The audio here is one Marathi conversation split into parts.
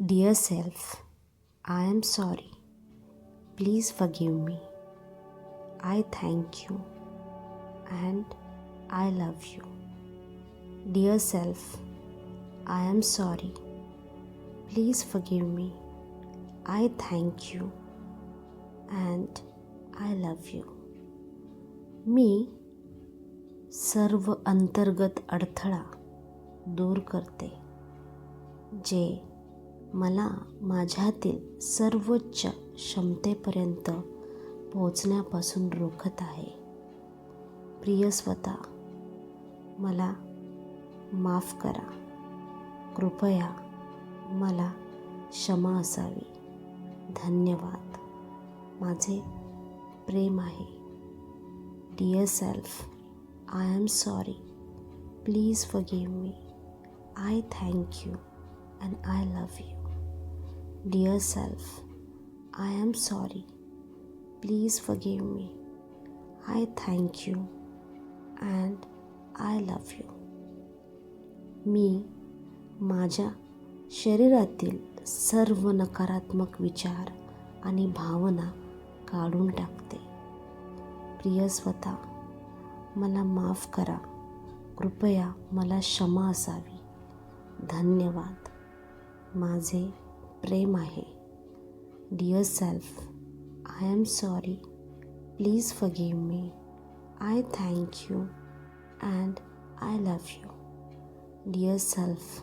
Dear self, I am sorry. Please forgive me. I thank you and I love you. Dear self, I am sorry. Please forgive me. I thank you and I love you. मी सर्व अंतर्गत अडथळा दूर करते जे मला माझ्यातील सर्वोच्च क्षमतेपर्यंत पोहोचण्यापासून रोखत आहे. प्रिय स्वतः मला माफ करा. कृपया मला क्षमा असावी. धन्यवाद. माझे प्रेम आहे. Dear self I am sorry please forgive me I thank you and I love you dear self I am sorry please forgive me I thank you and I love you मी माझ्या शरीरातील सर्व नकारात्मक विचार आणि भावना काढून टाकते. प्रिय स्वतः मला माफ करा. कृपया मला क्षमा असावी. धन्यवाद. माझे प्रेम आहे. Dear self I am sorry please forgive me I thank you and I love you dear self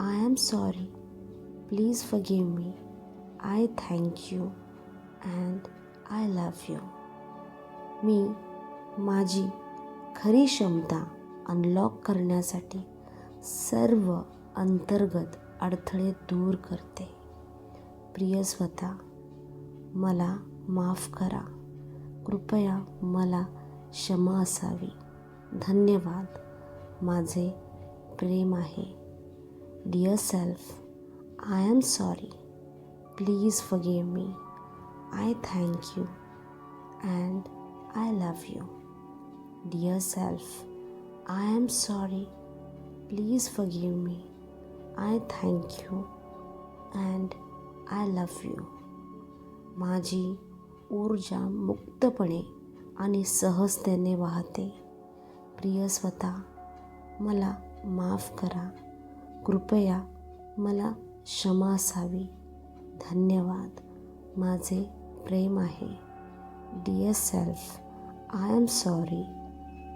I am sorry please forgive me I thank you and I love you मी माझी खरी क्षमता अनलॉक करण्यासाठी सर्व अंतर्गत अडथळे दूर करते. प्रिय स्वतः, मला माफ़ करा. कृपया मला क्षमा असावी. धन्यवाद. माझे प्रेम आहे. Dear self I am sorry please forgive me I thank you and I love you dear self I am sorry please forgive me I thank you and I love you माझी ऊर्जा मुक्तपणे आणि सहजतेने वाहते. प्रिय स्वतः मला माफ करा. कृपया मला क्षमा असावी. धन्यवाद. माझे प्रेम आहे. Dear self I am sorry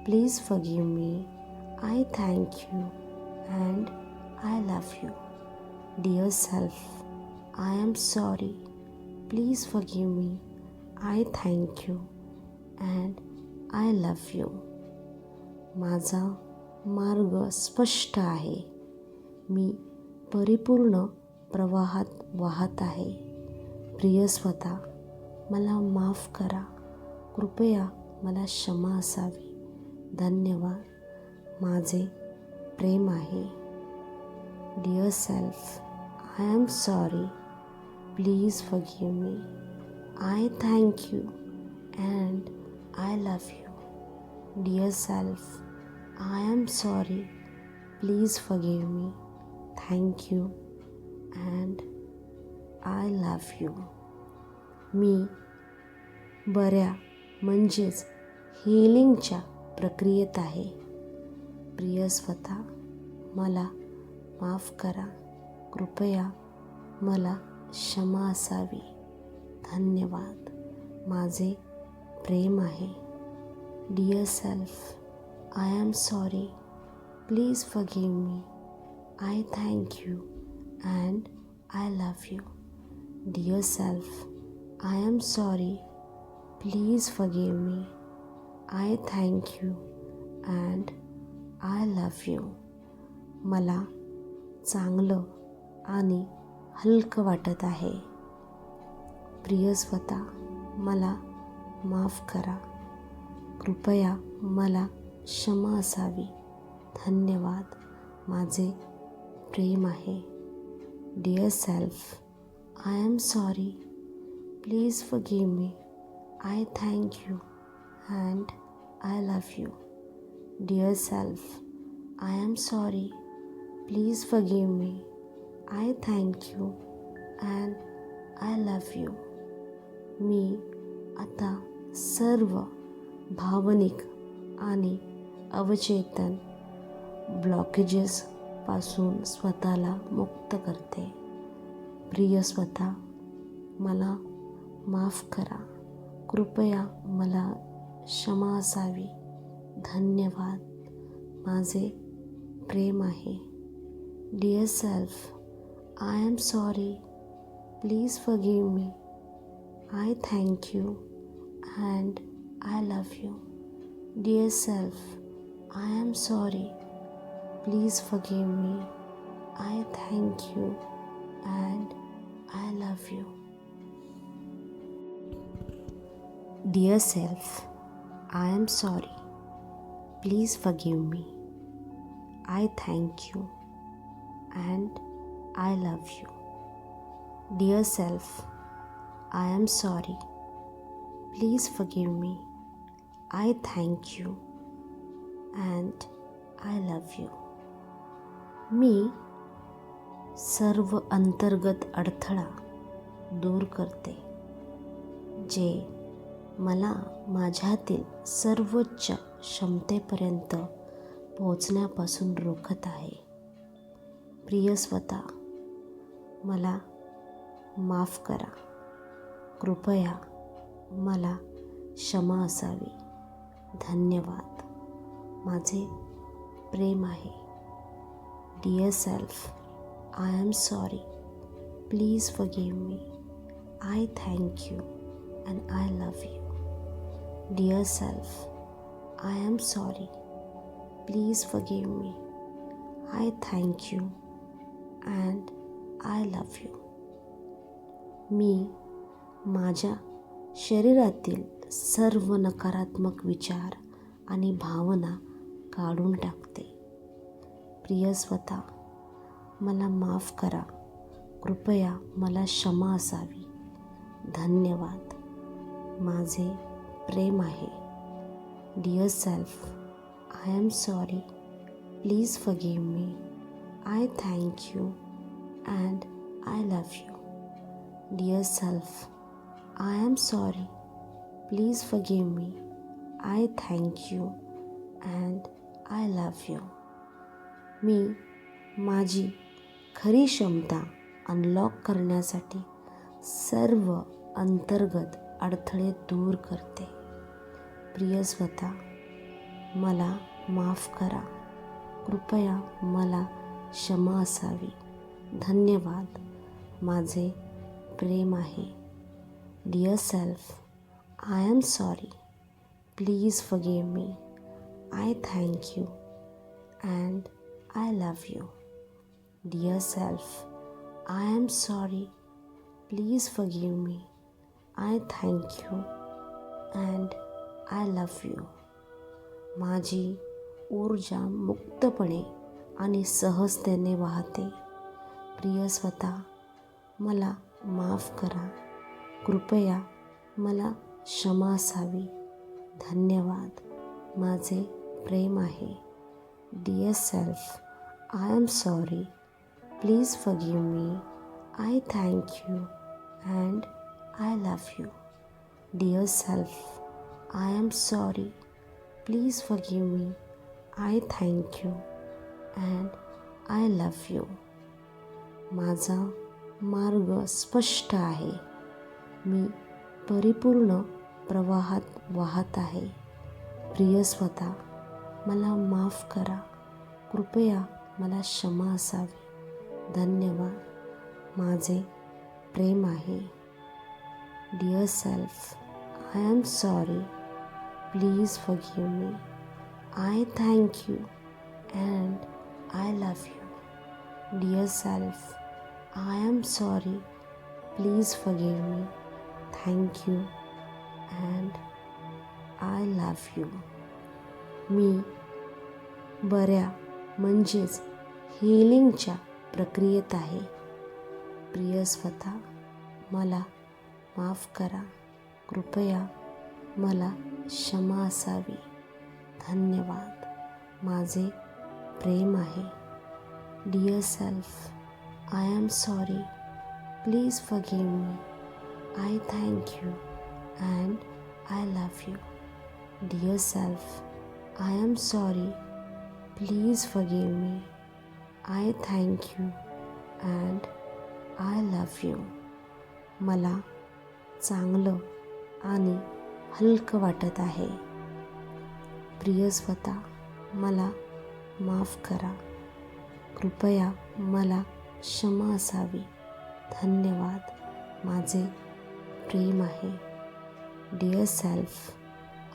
please forgive me I thank you and I love you dear self I am sorry please forgive me I thank you and I love you माझा मार्ग स्पष्ट आहे. मी परिपूर्ण प्रवाहात वाहत आहे. प्रिय स्वतः मला माफ करा. कृपया मला क्षमा असावी. धन्यवाद. माझे प्रेम आहे. Dear self I am sorry please forgive me I thank you and I love you dear self I am sorry please forgive me thank you and I love you मी बऱ्या म्हणजेच हिलिंगच्या प्रक्रियेत आहे. प्रिय स्वतः मला माफ़ करा, कृपया मला क्षमा असावी. धन्यवाद. माझे प्रेम आहे. Dear self I am sorry please forgive me I thank you and I love you dear self I am sorry please forgive me I thank you and I love you मला चांगलं आणि हलकं वाटत आहे. प्रिय स्वतः मला माफ करा. कृपया मला क्षमा असावी. धन्यवाद. माझे प्रेम आहे. Dear self I am sorry please forgive me I thank you and I love you dear self I am sorry please forgive me I thank you and I love you मी आता सर्व भावनिक आणि अवचेतन ब्लॉकेजेसपासून स्वतःला मुक्त करते. प्रिय स्वतः मला माफ करा. कृपया मला क्षमा असावी. धन्यवाद. माझे प्रेम आहे. Dear self, I am sorry. Please forgive me. I thank you and I love you. Dear self, I am sorry. Please forgive me. I thank you and I love you. Dear self, I am sorry. Please forgive me. I thank you and I love you. Dear self, I am sorry. Please forgive me. I thank you and I love you. मी सर्व अंतर्गत अडथळा दूर करते जे मला माझ्यातील सर्वोच्च क्षमतेपर्यंत पोहोचण्यापासून रोखत आहे प्रिय स्वतः मला माफ करा. कृपया मला क्षमा असावी. धन्यवाद. माझे प्रेम आहे. Dear self I am sorry please forgive me I thank you and I love you dear self I am sorry please forgive me I thank you and I love you मी माझ्या शरीरातील सर्व नकारात्मक विचार आणि भावना काढून टाकते. प्रिय स्वतः मला माफ करा. कृपया मला क्षमा असावी. धन्यवाद. माझे प्रेम आहे. Dear self I am sorry please forgive me I thank you and I love you Dear self, I am sorry please forgive me I thank you and I love you मी माझी खरी क्षमता अनलॉक करण्यासाठी सर्व अंतर्गत अडथळे दूर करते. प्रिय स्वतः मला माफ करा. कृपया मला क्षमा असावी. धन्यवाद. माझे प्रेम आहे. Dear self I am sorry please forgive me I thank you and I love you dear self I am sorry please forgive me I thank you and I love you माझी ऊर्जा मुक्तपणे आणि सहजतेने वाहते. प्रिय स्वतः मला माफ करा. कृपया मला क्षमा असावी. धन्यवाद. माझे प्रेम आहे. Dear self I am sorry please forgive me I thank you and I love you dear self I am sorry please forgive me I thank you and I love you. माझा मार्ग स्पष्ट आहे. मी परिपूर्ण प्रवाहात वाहत आहे. प्रिय स्वतः मला माफ करा. कृपया मला क्षमा असावी. धन्यवाद. माझे प्रेम आहे. Dear self I am sorry please forgive me I thank you and I love you Dear self, I am sorry please forgive me Thank you. And I love you मी बऱ्या म्हणजेच हिलिंगच्या प्रक्रियेत आहे. प्रिय स्वतः मला माफ करा. कृपया मला क्षमा असावी. धन्यवाद. माझे प्रेम आहे. Dear self I am sorry please forgive me I thank you and I love you dear self I am sorry please forgive me I thank you and I love you मला चांगलं आणि हलकं वाटत आहे. प्रिय स्वतः मला माफ करा. कृपया मला क्षमा असावी. धन्यवाद. माझे प्रेम आहे. Dear self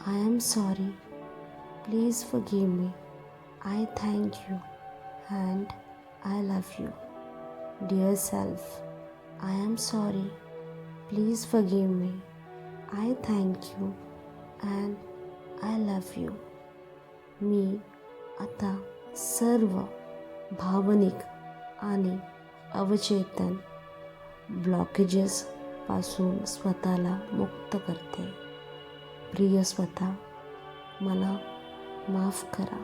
I am sorry please forgive me I thank you and I love you dear self I am sorry please forgive me I thank you and I love you मी आता सर्व भावनिक आणि अवचेतन ब्लॉकेजेसपासून स्वतःला मुक्त करते. प्रिय स्वतः मला माफ करा.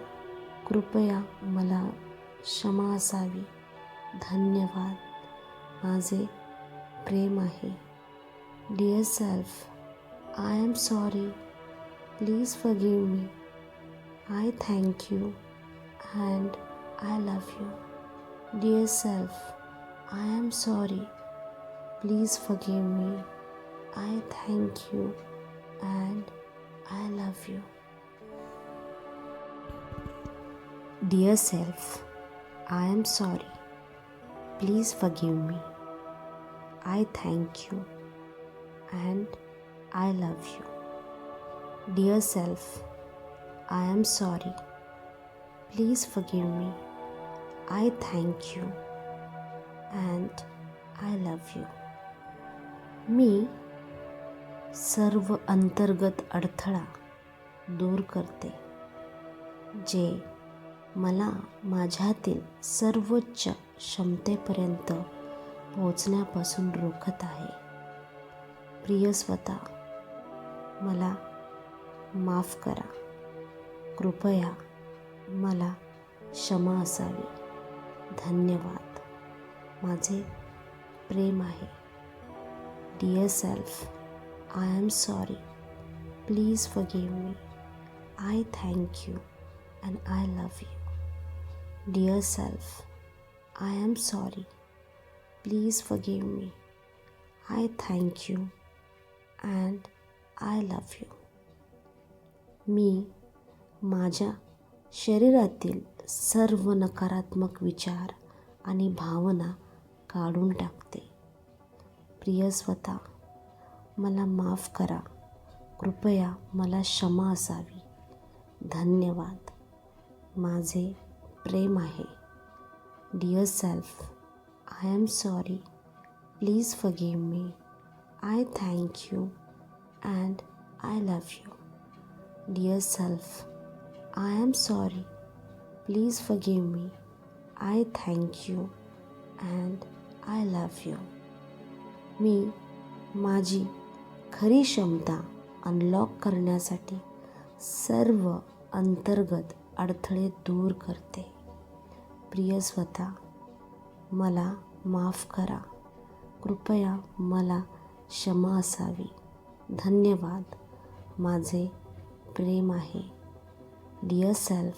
कृपया मला क्षमा असावी. धन्यवाद. माझे प्रेम आहे. Dear self I am sorry please forgive me I thank you and I love you. Dear self, I am sorry. Please forgive me. I thank you and I love you. Dear self, I am sorry. Please forgive me. I thank you and I love you. Dear self, I am sorry. Please forgive me. I thank you and I love you. मी सर्व अंतर्गत अडथळा दूर करते जे मला माझ्यातील सर्वोच्च क्षमतेपर्यंत पोचण्यापासून रोखत आहे प्रिय स्वतः मला माफ करा कृपया मला क्षमा असावी. धन्यवाद. माझे प्रेम आहे. Dear self I am sorry please forgive me I thank you and I love you dear self I am sorry please forgive me I thank you and I love you मी माझ्या शरीरातील सर्व नकारात्मक विचार आणि भावना काढून टाकते. प्रिय स्वतः मला माफ करा. कृपया मला क्षमा असावी. धन्यवाद. माझे प्रेम आहे. Dear self I am sorry please forgive me I thank you and I love you dear self I am sorry please forgive me I thank you and I love you मी माझी खरी क्षमता अनलॉक करण्यासाठी सर्व अंतर्गत अडथळे दूर करते. प्रिय स्वतः मला माफ करा. कृपया मला क्षमा असावी. धन्यवाद. माझे प्रेम आहे. Dear self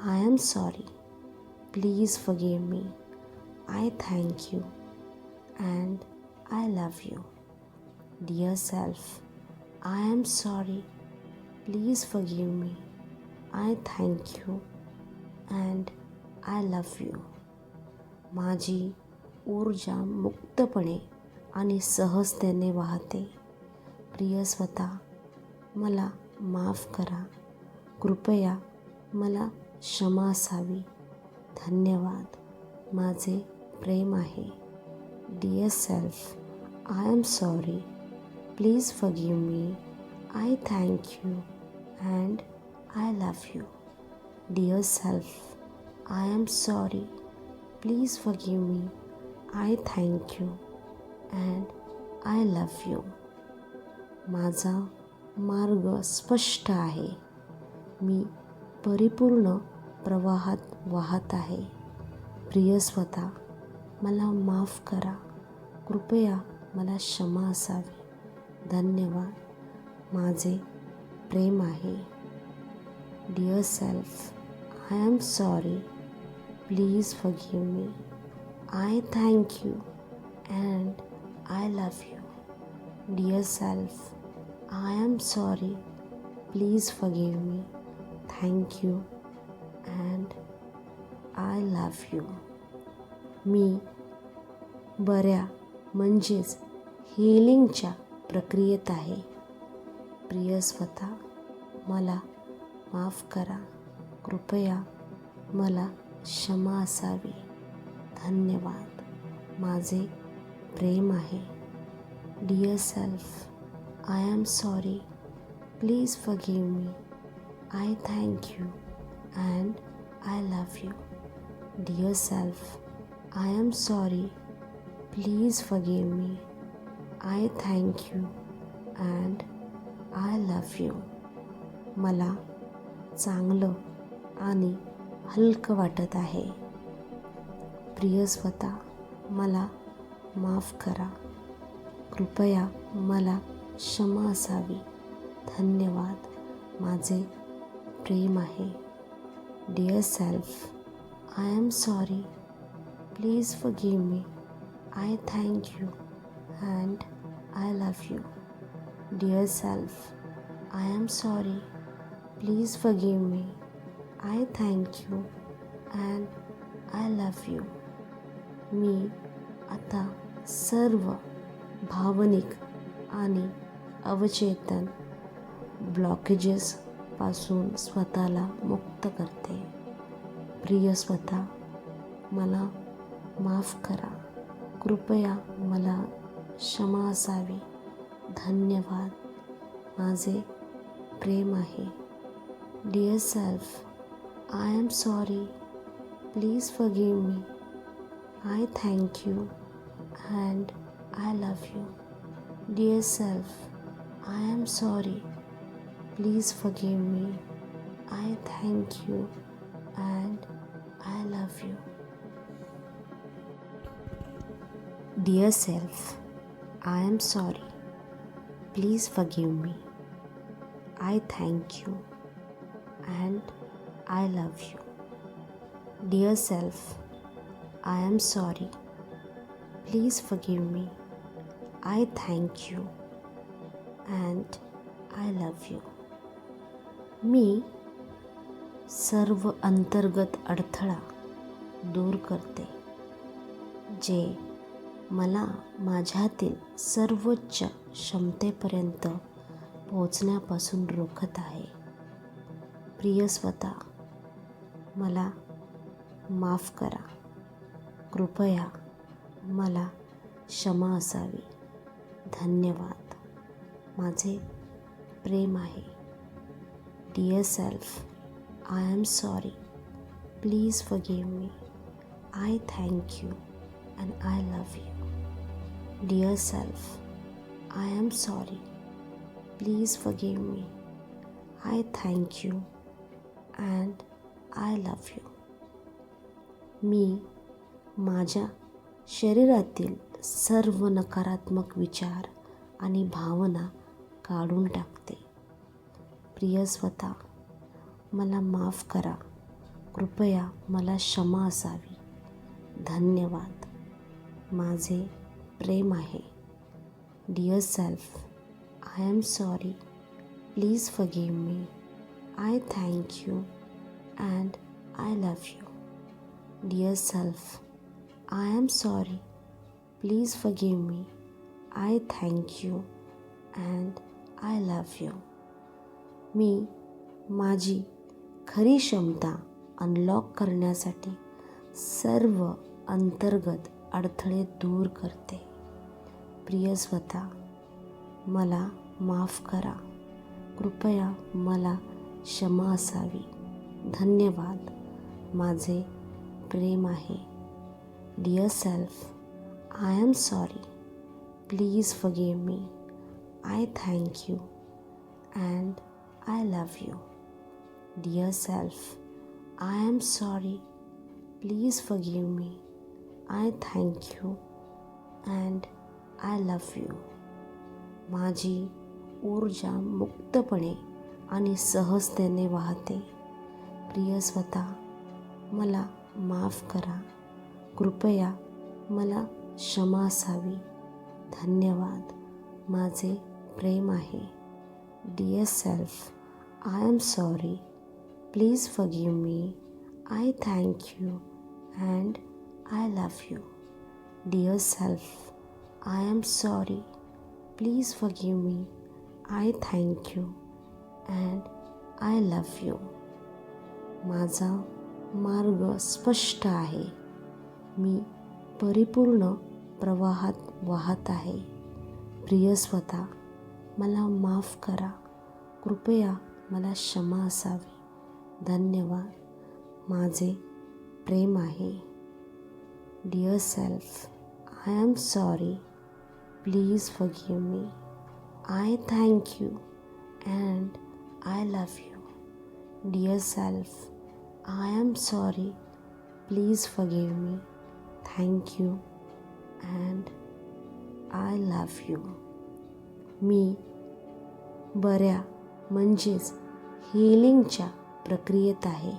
I am sorry please forgive me I thank you and I love you dear self I am sorry please forgive me I thank you and I love you माझी ऊर्जा मुक्तपणे आणि सहजतेने वाहते. प्रिय स्वतः मला माफ करा. कृपया मला क्षमा असावी. धन्यवाद. माझे प्रेम आहे. Dear self I am sorry please forgive me I thank you and I love you dear self I am sorry please forgive me I thank you and I love you माझा मार्ग स्पष्ट आहे. मी परिपूर्ण प्रवाहात वाहत आहे. प्रिय स्वतः मला माफ करा. कृपया मला क्षमा असावी. धन्यवाद. माझे प्रेम आहे. Dear self I am sorry please forgive me I thank you and I love you dear self I am sorry please forgive me thank you and I love you मी बऱ्या म्हणजेच हिलिंगच्या प्रक्रियेत आहे. प्रिय स्वतः मला माफ करा. कृपया मला क्षमा असावी. धन्यवाद. माझे प्रेम आहे. Dear self I am sorry please forgive me I thank you and I love you Dear self I am sorry please forgive me I thank you and I love you मला चांगलं आणि हलकं वाटत आहे. प्रिय स्वतः मला माफ करा. कृपया मला क्षमा असावी. धन्यवाद. माझे प्रेम आहे. Dear self I am sorry please forgive me I thank you and I love you dear self I am sorry please forgive me I thank you and I love you मी आता सर्व भावनिक आणि अवचेतन पासून स्वतःला मुक्त करते. प्रिय स्वतः मला माफ करा. कृपया मला क्षमा असावी. धन्यवाद. माझे प्रेम आहे. Dear self I am sorry please forgive me I thank you and I love you dear self I am sorry Please forgive me. I thank you and I love you. Dear self, I am sorry. Please forgive me. I thank you and I love you. Dear self, I am sorry. Please forgive me. I thank you and I love you. मी सर्व अंतर्गत अडथळा दूर करते जे मला माझ्यातील सर्वोच्च क्षमतेपर्यंत पोचण्यापासून रोखत आहे. प्रिय स्वतः मला माफ करा. कृपया मला क्षमा असावी. धन्यवाद. माझे प्रेम आहे. Dear self I am sorry please forgive me I thank you and I love you dear self I am sorry please forgive me I thank you and I love you मी माझ्या शरीरातील सर्व नकारात्मक विचार आणि भावना काढून टाकते. प्रिय स्वतः, मला माफ़ करा. कृपया मला क्षमा असावी. धन्यवाद. माझे प्रेम आहे. Dear self I am sorry please forgive me I thank you and I love you dear self I am sorry please forgive me I thank you and I love you मी माझी खरी क्षमता अनलॉक करण्यासाठी सर्व अंतर्गत अडथळे दूर करते. प्रिय स्वतः मला माफ करा. कृपया मला क्षमा असावी. धन्यवाद. माझे प्रेम आहे. Dear self I am sorry please forgive me I thank you and I love you Dear self I am sorry please forgive me I thank you and I love you माझी ऊर्जा मुक्तपणे आणि सहजतेने वाहते. प्रिय स्वतः मला माफ करा. कृपया मला क्षमा असावी. धन्यवाद. माझे प्रेम आहे. Dear self I am sorry please forgive me I thank you and I love you dear self I am sorry please forgive me I thank you and I love you माझा मार्ग स्पष्ट आहे. मी परिपूर्ण प्रवाहात वाहत आहे. प्रिय स्वतः मला माफ करा. कृपया मला क्षमा असावी. धन्यवाद. माझे प्रेम आहे. Dear self I am sorry please forgive me I thank you and I love you dear self I am sorry please forgive me thank you and I love you मी बऱ्या म्हणजेच हिलिंगच्या प्रक्रियेत आहे.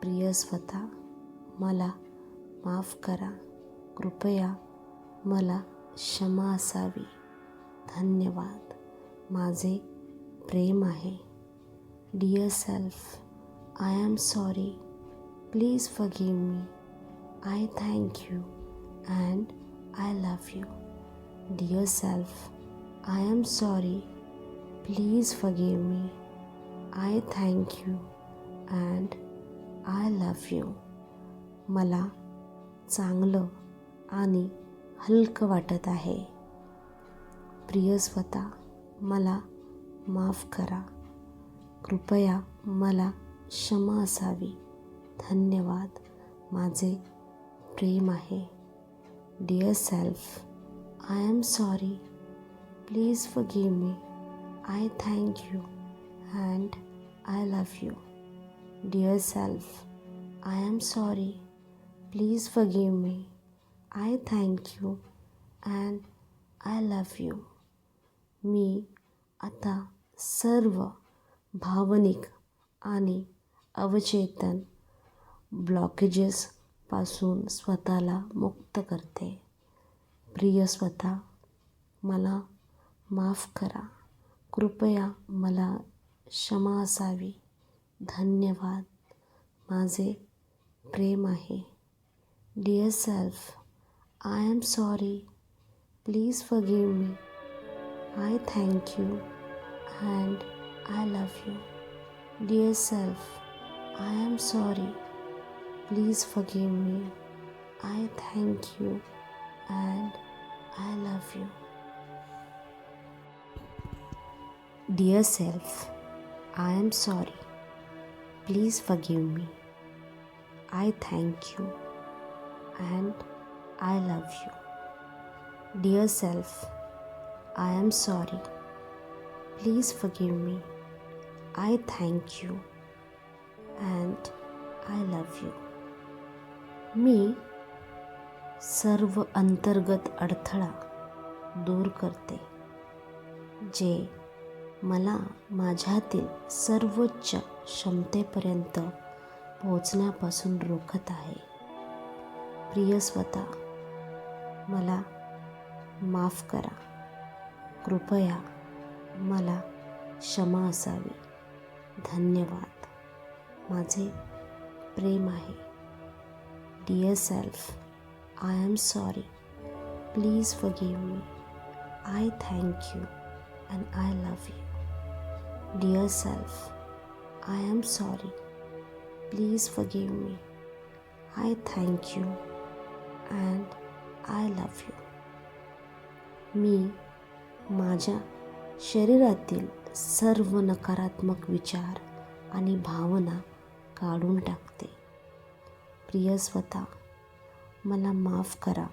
प्रिय स्वतः मला माफ करा. कृपया मला क्षमा असावी. धन्यवाद. माझे प्रेम आहे. Dear self I am sorry please forgive me I thank you and I love you dear self I am sorry please forgive me I thank you and I love you मला चांगलं आणि हलकं वाटत आहे. प्रिय स्वतः मला माफ करा. कृपया मला क्षमा असावी. धन्यवाद. माझे प्रेम आहे. Dear self I am sorry please forgive me I thank you and I love you Dear self I am sorry please forgive me I thank you and I love you मी आता सर्व भावनिक आणि अवचेतन ब्लॉकेजेसपासून स्वतःला मुक्त करते. प्रिय स्वतः मला माफ करा. कृपया मला क्षमा असावी. धन्यवाद. माझे प्रेम आहे. Dear self I am sorry please forgive me I thank you and I love you dear self I am sorry please forgive me I thank you and I love you dear self I am sorry please forgive me I thank you and I love you dear self I am sorry please forgive me I thank you and I love you मी सर्व अंतर्गत अडथळा दूर करते जे मला माझ्यातील सर्वोच्च क्षमतेपर्यंत पोहोचण्यापासून रोखत आहे. प्रिय स्वतः मला माफ करा. कृपया मला क्षमा असावी. धन्यवाद. माझे प्रेम आहे. Dear self I am sorry please forgive me I thank you and I love you dear self I am sorry please forgive me I thank you and I love you मी माझ्या शरीरातील सर्व नकारात्मक विचार आणि भावना काढून टाकते. प्रिय स्वतः मला माफ करा.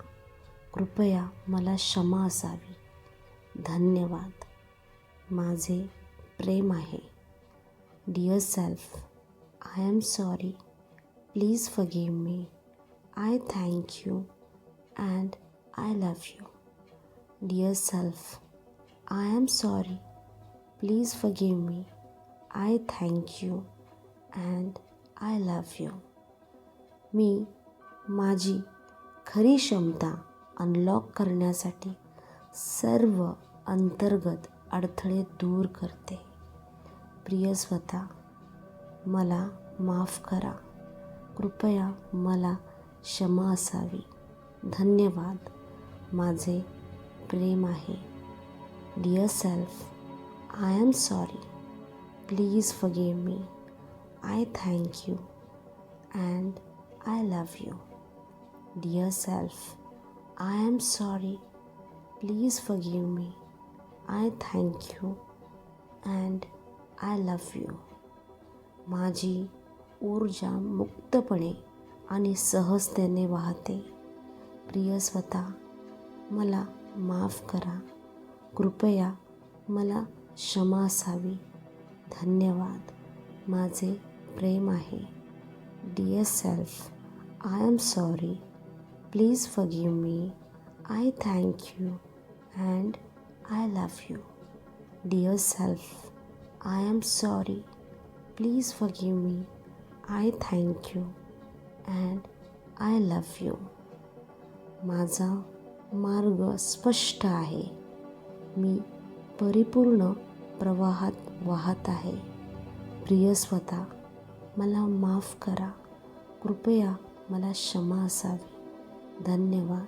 कृपया मला क्षमा असावी. धन्यवाद. माझे प्रेम आहे. Dear self I am sorry please forgive me I thank you and I love you dear self I am sorry please forgive me I thank you and I love you मी माझी खरी क्षमता अनलॉक करण्यासाठी सर्व अंतर्गत अडथळे दूर करते. प्रिय स्वतः मला माफ करा. कृपया मला क्षमा असावी. धन्यवाद. माझे प्रेम आहे. Dear self I am sorry please forgive me I thank you and I love you dear self I am sorry please forgive me I thank you and I love you. माझी ऊर्जा मुक्तपणे आणि सहजतेने वाहते. प्रिय स्वतः मला माफ करा. कृपया मला क्षमा असावी. धन्यवाद. माझे प्रेम आहे. Dear self I am sorry please forgive me I thank you and I love you dear self I am sorry please forgive me I thank you and I love you माझा मार्ग स्पष्ट आहे. मी परिपूर्ण प्रवाहात वाहत आहे. प्रिय स्वतः मला माफ करा. कृपया मला क्षमा असावी. धन्यवाद.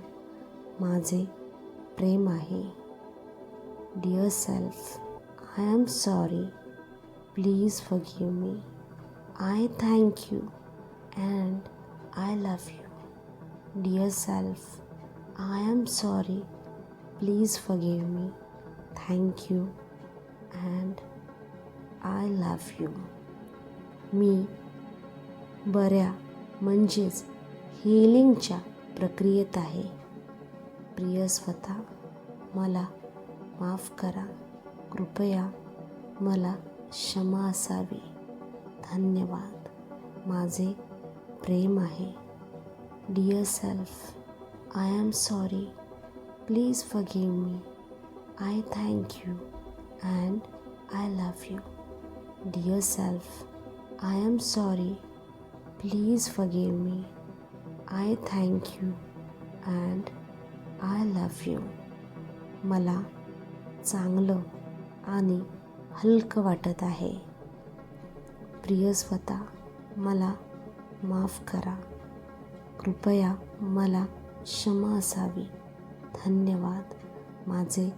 माझे प्रेम आहे. Dear self I am sorry please forgive me I thank you and I love you dear self I am sorry please forgive me thank you and I love you मी बऱ्या म्हणजेच हिलिंगच्या प्रक्रियेत आहे. प्रिय स्वतः मला माफ करा. कृपया मला क्षमा असावी. धन्यवाद. माझे प्रेम आहे. Dear self I am sorry please forgive me I thank you and I love you dear self I am sorry please forgive me I thank you and I love you मला चांगलं आणि हलकं वाटत आहे. प्रिय स्वतः मला माफ करा. कृपया मला क्षमा असावी. धन्यवाद. माझे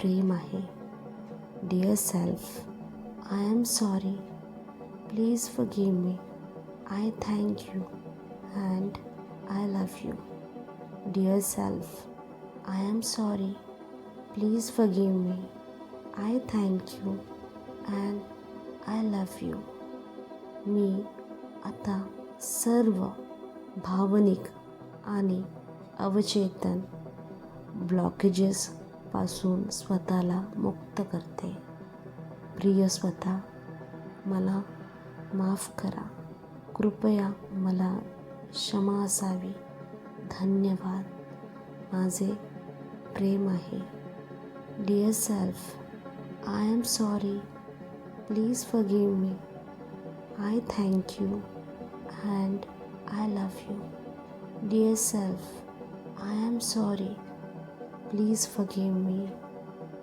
प्रेम आहे. Dear self I am sorry please forgive me I thank you and I love you dear self I am sorry please forgive me I thank you and I love you मी आता सर्व भावनिक आणि अवचेतन ब्लॉकेजेसपासून स्वतःला मुक्त करते. प्रिय स्वतः मला माफ करा. कृपया मला क्षमा असावी. धन्यवाद. माझे प्रेम आहे. Dear self I am sorry. Please forgive me. I thank you and I love you. Dear self, I am sorry. Please forgive me.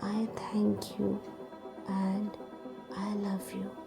I thank you and I love you.